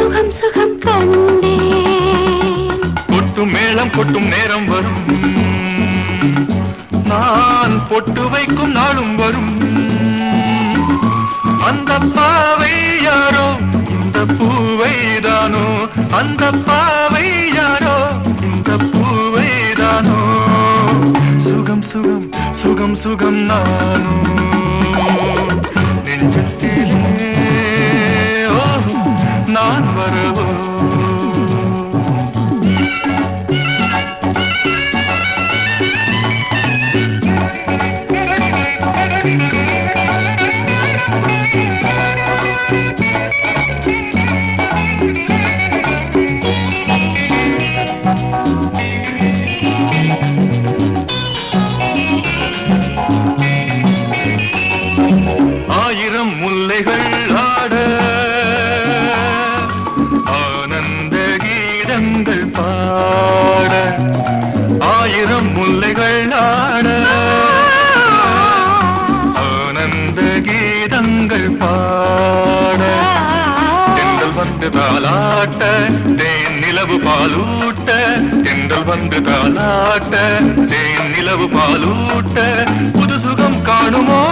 சுகம் சுகம் சுகம் கண்டேன் கொட்டும் மேளம் கொட்டும் நேரம் வரும். நான் பொட்டு வைக்கும் நாளும் வரும். அந்த பாவை யாரோ இந்த பூவை தானோ? அந்த பாவை யாரோ இந்த பூவை தானோ? சுகம் சுகம் சுகம் சுகம் நானோ? தேன் நிலவு பாலூட்ட தென்றல் வந்து தாளாட்ட. தேன் நிலவு பாலூட்ட புது சுகம் காணுமோ?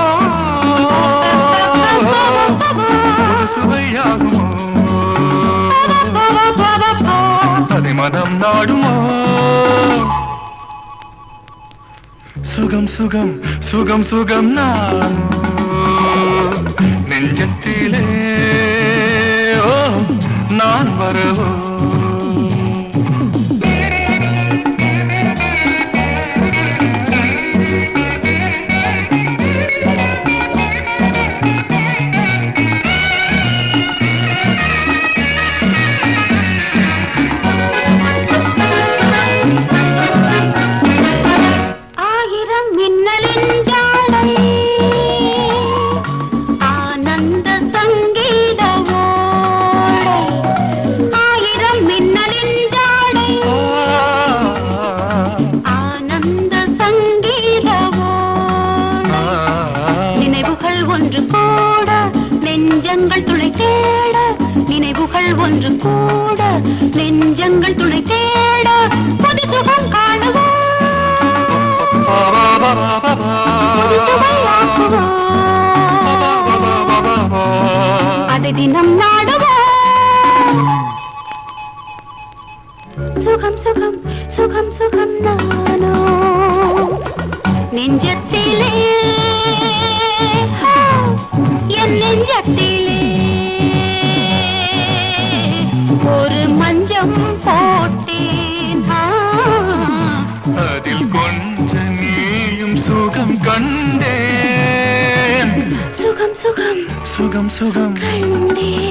சுவையாகுமோ? அதை மனம் நாடுமோ? சுகம் சுகம் சுகம் சுகம் நான் நெஞ்சத்தில் நினைவுகள் ஒன்று கூட நெஞ்சங்கள் துளை தேட. நினைவுகள் ஒன்று கூட நெஞ்சங்கள் துளை தேட. புது சுகம் காணுவோம். நெஞ்சத்திலே ஒரு மஞ்சம் போட்டேன். அதில் கொஞ்ச நீயும் சுகம் கண்டேன். சுகம் சுகம். சுகம் சுகம். கண்டேன்.